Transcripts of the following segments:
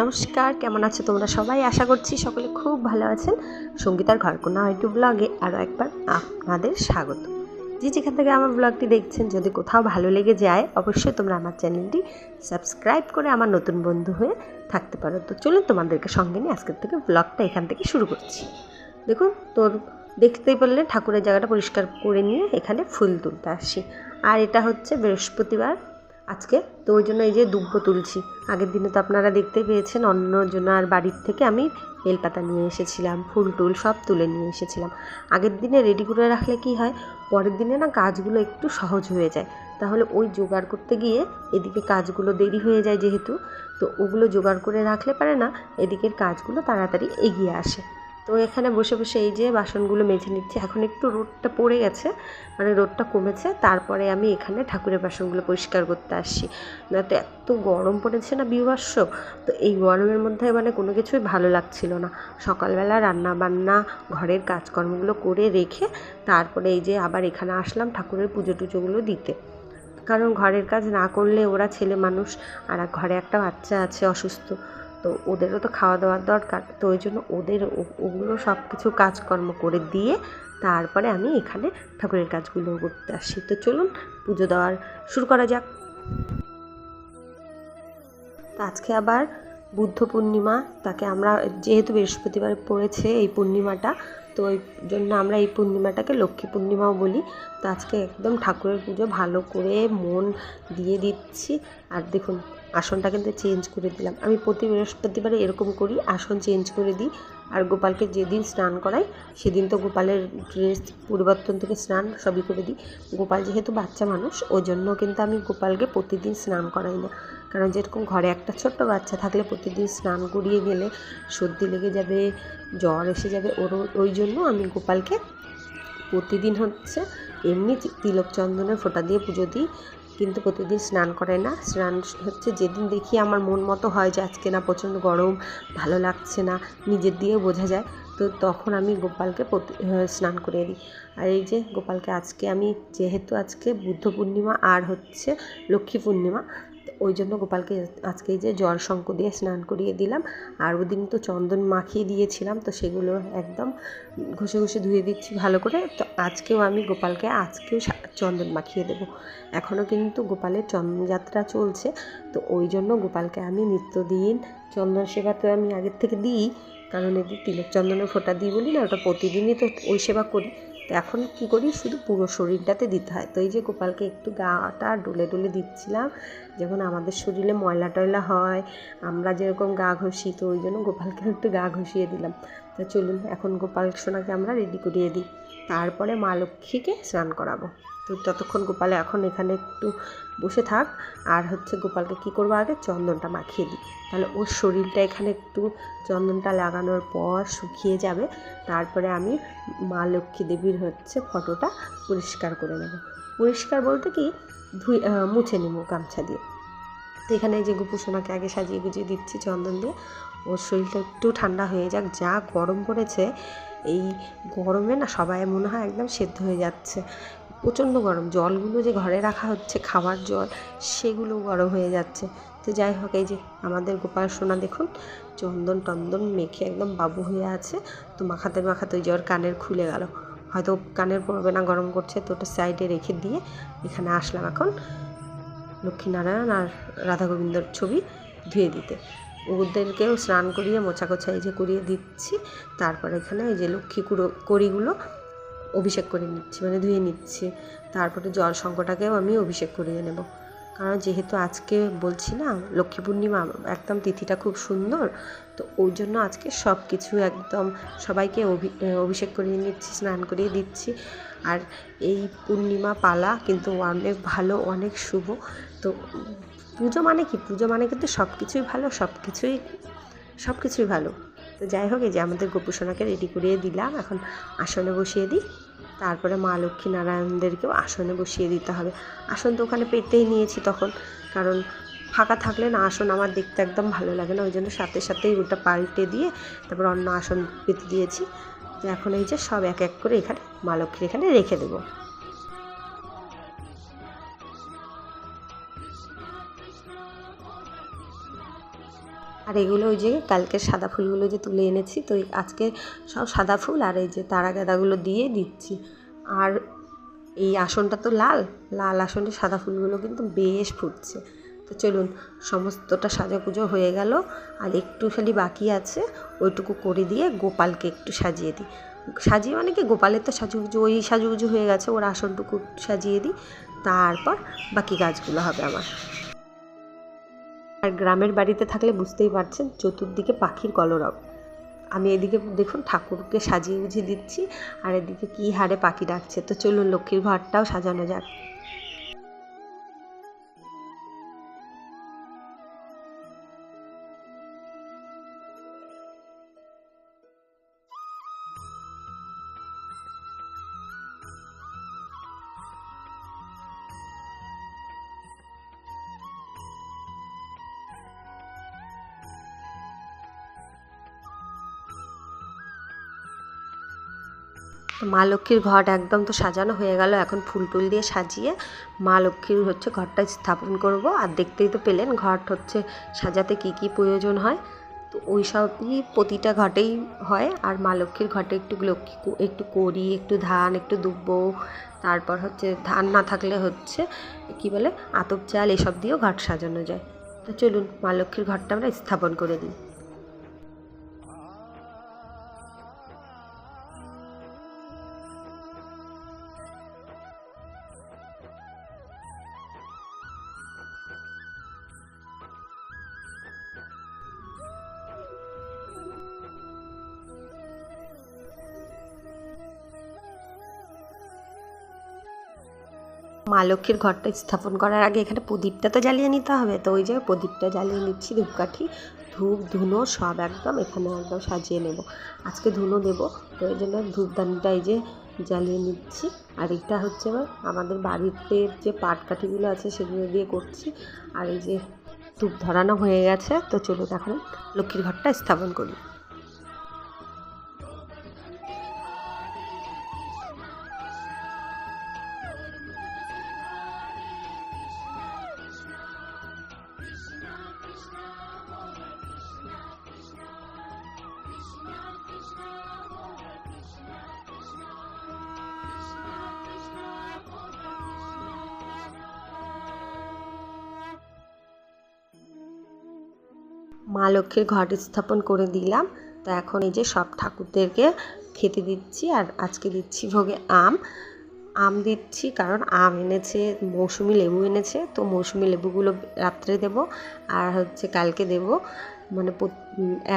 নমস্কার, কেমন আছো তোমরা সবাই? আশা করছি সকলে খুব ভালো আছেন। সঙ্গীতার ঘরকোনা ইউটিউব ব্লগে আরও একবার আপনাদের স্বাগত। যে যেখান থেকে আমার ব্লগটি দেখছেন, যদি কোথাও ভালো লেগে যায়, অবশ্যই তোমরা আমার চ্যানেলটি সাবস্ক্রাইব করে আমার নতুন বন্ধু হয়ে থাকতে পারো। তো চলুন তোমাদেরকে সঙ্গে নিয়ে আজকের থেকে ব্লগটা এখান থেকে শুরু করছি। দেখুন, তোর দেখতেই পারলে ঠাকুরের জায়গাটা পরিষ্কার করে নিয়ে এখানে ফুল তুলতে আসি আর এটা হচ্ছে বৃহস্পতিবার আজকে। তো ওই জন্য এই যে দুব্বো তুলছি। আগের দিনে তো আপনারা দেখতে পেয়েছেন অন্যজনার বাড়ির থেকে আমি বেলপাতা নিয়ে এসেছিলাম, ফুল টুল সব তুলে নিয়ে এসেছিলাম। আগের দিনে রেডি করে রাখলে কি হয়, পরের দিনে না কাজগুলো একটু সহজ হয়ে যায়। তাহলে ওই জোগাড় করতে গিয়ে এদিকে কাজগুলো দেরি হয়ে যায় যেহেতু, তো ওগুলো জোগাড় করে রাখলে পারে না, এদিকের কাজগুলো তাড়াতাড়ি এগিয়ে আসে। তো এখানে বসে বসে এই যে বাসনগুলো মেজে নিচ্ছি। এখন একটু রোদটা পড়ে গেছে মানে রোদটা কমেছে। তারপরে আমি এখানে ঠাকুরের বাসনগুলো পরিষ্কার করতে আসছি। না তো এত গরম পড়েছে না বিবর্ষ তো এই গরমের মধ্যে মানে কোনো কিছুই ভালো লাগছিল না। সকালবেলা রান্না বান্না ঘরের কাজকর্মগুলো করে রেখে তারপরে এই যে আবার এখানে আসলাম ঠাকুরের পুজো টুজোগুলো দিতে। কারণ ঘরের কাজ না করলে ওরা ছেলে মানুষ, আর ঘরে একটা বাচ্চা আছে অসুস্থ। তো ওদেরও তো খাওয়া দাওয়ার দরকার। তো ওই জন্য ওদের ওগুলো সব কিছু কাজকর্ম করে দিয়ে তারপরে আমি এখানে ঠাকুরের কাজগুলো করতে আসি। তো চলুন, পুজো দেওয়ার শুরু করা যাক। আজকে আবার বুদ্ধ পূর্ণিমা, তাকে আমরা যেহেতু বৃহস্পতিবার পড়েছে এই পূর্ণিমাটা, তো ওই জন্য আমরা এই পূর্ণিমাটাকে লক্ষ্মী পূর্ণিমাও বলি। তো আজকে একদম ঠাকুরের পুজো ভালো করে মন দিয়ে দিচ্ছি। আর দেখুন আসনটা কিন্তু চেঞ্জ করে দিলাম। আমি প্রতি বৃহস্পতিবারে এরকম করি, আসন চেঞ্জ করে দিই। আর গোপালকে যেদিন স্নান করাই, সেদিন তো গোপালের ড্রেস পরিবর্তন থেকে স্নান সবই করে দিই। গোপাল যেহেতু বাচ্চা মানুষ ওই জন্য কিন্তু আমি গোপালকে প্রতিদিন স্নান করাই না। কারণ যেরকম ঘরে একটা ছোট্ট বাচ্চা থাকলে প্রতিদিন স্নান করিয়ে গেলে সর্দি লেগে যাবে, জ্বর এসে যাবে, ওর ওই জন্য আমি গোপালকে প্রতিদিন হচ্ছে এমনি তিলক চন্দনের ফোঁটা দিয়ে পুজো দিই। কিন্তু প্রতিদিন স্নান করে না। স্নান হচ্ছে যেদিন দেখি আমার মন মতো হয় যে আজকে না প্রচণ্ড গরম, ভালো লাগছে না, নিজের দিয়ে বোঝা যায়, তো তখন আমি গোপালকে স্নান করিয়ে দিই। আর এই যে গোপালকে আজকে আমি, যেহেতু আজকে বুদ্ধ পূর্ণিমা আর হচ্ছে লক্ষ্মী পূর্ণিমা ওই জন্য গোপালকে আজকে যে জল শঙ্ক দিয়ে স্নান করিয়ে দিলাম। আর ওদিন তো চন্দন মাখিয়ে দিয়েছিলাম, তো সেগুলো একদম ঘষে ঘষে ধুয়ে দিচ্ছি ভালো করে। তো আজকেও আমি গোপালকে, আজকেও চন্দন মাখিয়ে দেবো। এখনও কিন্তু গোপালের চন্দনযাত্রা চলছে, তো ওই জন্য গোপালকে আমি নিত্যদিন চন্দন সেবা তো আমি আগের থেকে দিই, কারণ এদের তিলক চন্দনের ফোঁটা দিই বলি না, ওটা প্রতিদিনই তো ওই সেবা করি। এখন কি করি? শুধু পুরো শরীরটাতে দিতে হয়। তো এই যে গোপালকে একটু গাটা ডুলে ডুলে দিচ্ছিলাম, যখন আমাদের শরীরে ময়লা টয়লা হয়, আমরা যেরকম গা ঘষি, তো ওই জন্য গোপালকে একটু গা ঘষিয়ে দিলাম। তা চলুন, এখন গোপাল সোনাকে আমরা রেডি করিয়ে দিই। তারপরে মা লক্ষ্মীকে স্নান করাবো। তো যতক্ষণ গোপালে এখন এখানে একটু বসে থাক, আর হচ্ছে গোপালকে কী করব আগে? চন্দনটা মাখিয়ে দিই। তাহলে ওর শরীরটা এখানে একটু চন্দনটা লাগানোর পর শুকিয়ে যাবে। তারপরে আমি মা লক্ষ্মী দেবীর হচ্ছে ফটোটা পরিষ্কার করে নেব। পরিষ্কার বলতে কি? ধুই মুছে নেব গামছা দিয়ে। তো এখানে যে গোপুসোনাকে আগে সাজিয়ে গুজিয়ে দিচ্ছি চন্দন দিয়ে। ওর শরীরটা একটু ঠান্ডা হয়ে যাক। যা গরম পড়েছে এই গরমে না সবাই মনে হয় একদম সেদ্ধ হয়ে যাচ্ছে। প্রচণ্ড গরম, জলগুলো যে ঘরে রাখা হচ্ছে, খাবার জল, সেগুলো গরম হয়ে যাচ্ছে। তো যাই হোক, এই যে আমাদের গোপাল সোনা দেখুন, চন্দন টন্দন মেখে একদম বাবু হয়ে আছে। তো মাখাতে মাখাতে ওই যে ওর কানের খুলে গেল। হয়তো কানের পড়বে না, গরম করছে, তো ওটা সাইডে রেখে দিয়ে এখানে আসলাম এখন। লক্ষ্মীনারায়ণ আর রাধা গোবিন্দর ছবি ধুয়ে দিতে। ওদেরকেও স্নান করিয়ে মোছা কোছা এই যে করিয়ে দিচ্ছি। তারপর এখানে এই যে লক্ষ্মী কুড়ো, কড়িগুলো অভিষেক করে নিচ্ছি মানে ধুয়ে নিচ্ছি। তারপরে জল শঙ্কটাকেও আমি অভিষেক করিয়ে নেব। কারণ যেহেতু আজকে বলছি না, লক্ষ্মী পূর্ণিমা একদম তিথিটা খুব সুন্দর, তো ওই জন্য আজকে সব কিছু একদম সবাইকে অভি, অভিষেক করিয়ে নিচ্ছি, স্নান করিয়ে দিচ্ছি। আর এই পূর্ণিমা পালা কিন্তু অনেক ভালো, অনেক শুভ। তো পুজো মানে কি? পুজো মানে কিন্তু সব কিছুই ভালো সব কিছুই সব কিছুই ভালো। তো যাই হোক, এই যে আমাদের গোপুসোনাকে রেডি করিয়ে দিলাম। এখন আসনে বসিয়ে দিই। তারপরে মা লক্ষ্মী নারায়ণদেরকেও আসনে বসিয়ে দিতে হবে। আসন তো ওখানে পেতেই নিয়েছি তখন, কারণ ফাঁকা থাকলে না আসন আমার দেখতে একদম ভালো লাগে না। ওই জন্য সাথে সাথেই ওটা পাল্টে দিয়ে তারপর অন্য আসন পেতে দিয়েছি। এখন এই যে সব এক এক করে এখানে, মা লক্ষ্মীর এখানে রেখে দেবো। আর এগুলো ওই যে কালকে সাদা ফুলগুলো যে তুলে এনেছি, তো আজকে সব সাদা ফুল আর এই যে তারা গাঁদাগুলো দিয়ে দিচ্ছি। আর এই আসনটা তো লাল লাল আসনটা সাদা ফুলগুলো কিন্তু বেশ ফুটছে। তো চলুন, সমস্তটা সাজাপুজো হয়ে গেল। আর একটু খালি বাকি আছে, ওইটুকু করে দিয়ে গোপালকে একটু সাজিয়ে দিই। সাজিয়ে মানে কি? গোপালের তো সাজুগুজু, ওই সাজুগুজু হয়ে গেছে, ওর আসনটুকু সাজিয়ে দিই। তারপর বাকি গাছগুলো হবে আমার। আর গ্রামের বাড়িতে থাকলে বুঝতেই পারছেন, চতুর্দিকে পাখির কলরব। আমি এদিকে দেখুন, ঠাকুরকে সাজিয়ে গুছিয়ে দিচ্ছি, আর এদিকে কী হারে পাখি ডাকছে। তো চলুন, লক্ষ্মীর ঘরটাও সাজানো যাক। তো মা লক্ষ্মীর ঘট একদম তো সাজানো হয়ে গেল। এখন ফুল টুল দিয়ে সাজিয়ে মা লক্ষ্মীর হচ্ছে ঘরটা স্থাপন করব। আর দেখতেই তো পেলেন ঘট হচ্ছে সাজাতে কি কি প্রয়োজন হয়। তো ওই সবই প্রতিটা ঘটেই হয়। আর মা লক্ষ্মীর ঘটে একটু লক্ষ্মী একটু করি, একটু ধান, একটু দুব্বো, তারপর হচ্ছে ধান না থাকলে হচ্ছে কি বলে আতপ চাল এসব দিয়েও ঘট সাজানো যায়। তো চলুন মা লক্ষ্মীর ঘরটা আমরা স্থাপন করে দিই। মা লক্ষ্মীর ঘরটা স্থাপন করার আগে এখানে প্রদীপটা তো জ্বালিয়ে নিতে হবে। তো ওই যে প্রদীপটা জ্বালিয়ে নিচ্ছি, ধূপকাঠি, ধূপ, ধুনো সব একদম এখানে একদম সাজিয়ে নেব। আজকে ধুনো দেব, তো এই জন্য ধূপদানিটা এই যে জ্বালিয়ে নিচ্ছি। আর এটা হচ্ছে আমাদের বাড়িতে যে পাটকাঠিগুলো আছে সেগুলো দিয়ে করছি। আর এই যে ধূপ ধরানো হয়ে গেছে, তো চলুন এখন লক্ষ্মীর ঘরটা স্থাপন করি। মা লক্ষ্মীর ঘট স্থাপন করে দিলাম। তো এখন এই যে সব ঠাকুরদেরকে খেতে দিচ্ছি আর আজকে দিচ্ছি ভোগে আম। আম দিচ্ছি কারণ আম এনেছে, মৌসুমি লেবু এনেছে। তো মৌসুমি লেবুগুলো রাত্রে দেব আর হচ্ছে কালকে দেব। মানে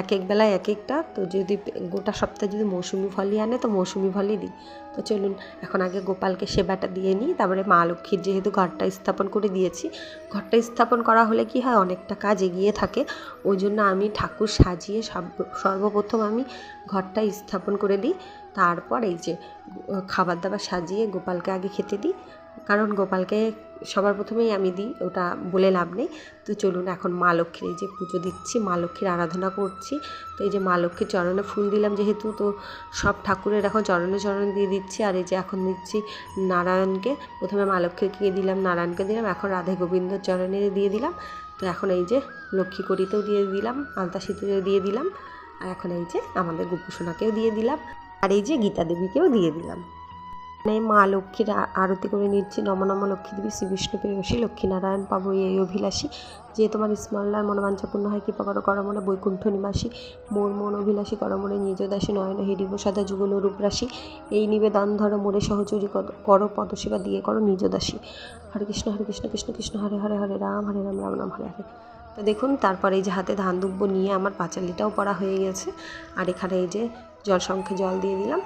এক এক বেলায় এক একটা। তো যদি গোটা সপ্তাহে যদি মৌসুমি ফলই আনে, তো মৌসুমি ফলই দিই। তো চলুন, এখন আগে গোপালকে সেবাটা দিয়ে নিই। তারপরে মা লক্ষ্মীর যেহেতু ঘরটা স্থাপন করে দিয়েছি, ঘরটা স্থাপন করা হলে কি হয়, অনেকটা কাজ এগিয়ে থাকে। ওই জন্য আমি ঠাকুর সাজিয়ে সর্বপ্রথম আমি ঘরটা স্থাপন করে দিই। তারপর এই যে খাবার দাবার সাজিয়ে গোপালকে আগে খেতে দিই। কারণ গোপালকে সবার প্রথমেই আমি দিই, ওটা বলে লাভ নেই। তো চলুন এখন মা লক্ষ্মীর এই যে পুজো দিচ্ছি, মা লক্ষ্মীর আরাধনা করছি। তো এই যে মা লক্ষ্মীর চরণে ফুল দিলাম যেহেতু, তো সব ঠাকুরের এখন চরণে চরণে দিয়ে দিচ্ছি। আর এই যে এখন দিচ্ছি নারায়ণকে। প্রথমে মা লক্ষ্মীকে দিলাম? নারায়ণকে দিলাম। এখন রাধে গোবিন্দর চরণে দিয়ে দিলাম। তো এখন এই যে লক্ষ্মী করিতেও দিয়ে দিলাম, আলতা সিঁদুরেও দিয়ে দিলাম। আর এখন এই যে আমাদের গোপুসোনাকেও দিয়ে দিলাম। আর এই যে গীতা দেবীকেও দিয়ে দিলাম। মানে মা লক্ষ্মীর আরতি করে নিচ্ছি। নম নম লক্ষ্মী দেবী শ্রী বিষ্ণু প্রেয়সী লক্ষ্মীনারায়ণ পাবো এই অভিলাষী। যে তোমার স্মরণলার মনোবাঞ্ছাপূর্ণ হয়, কৃপা করো করমনে বৈকুণ্ঠ নিবাসী। মোর মন অভিলাষী, করমনে নিজ দাসী নয়ন হিরিব, সাদা যুগল রূপরাশি এই নিবেদন ধরো মোরে সহচরী করো পদসেবা দিয়ে করো নিজ দাসী হরে কৃষ্ণ হরে কৃষ্ণ কৃষ্ণ কৃষ্ণ, হরে হরে হরে রাম হরে রাম রাম রাম, হরে হরে। তো দেখুন, তারপরে এই যে হাতে ধান দুব্ব নিয়ে আমার পাঁচালিটাও পড়া হয়ে গেছে। আর এখানে এই যে জল সংখ্যে জল দিয়ে দিলাম।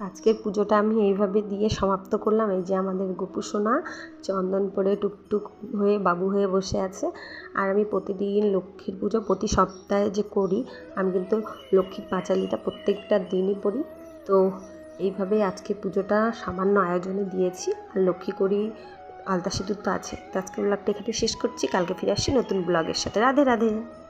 আজকের পুজোটা আমি এইভাবে দিয়ে সমাপ্ত করলাম। এই যে আমাদের গোপু সোনা চন্দন পরে টুকটুক হয়ে বাবু হয়ে বসে আছে। আর আমি প্রতিদিন লক্ষ্মীর পুজো প্রতি সপ্তাহে যে করি, আমি কিন্তু লক্ষ্মীর পাঁচালিটা প্রত্যেকটা দিনই পড়ি। তো এইভাবে আজকে পুজোটা সামান্য আয়োজনে দিয়েছি। আর লক্ষ্মী করি, আলতা সিঁদুর তো আছে। তো আজকে ব্লগটা এখানে শেষ করছি। কালকে ফিরে আসছি নতুন ব্লগের সাথে। রাধে রাধে।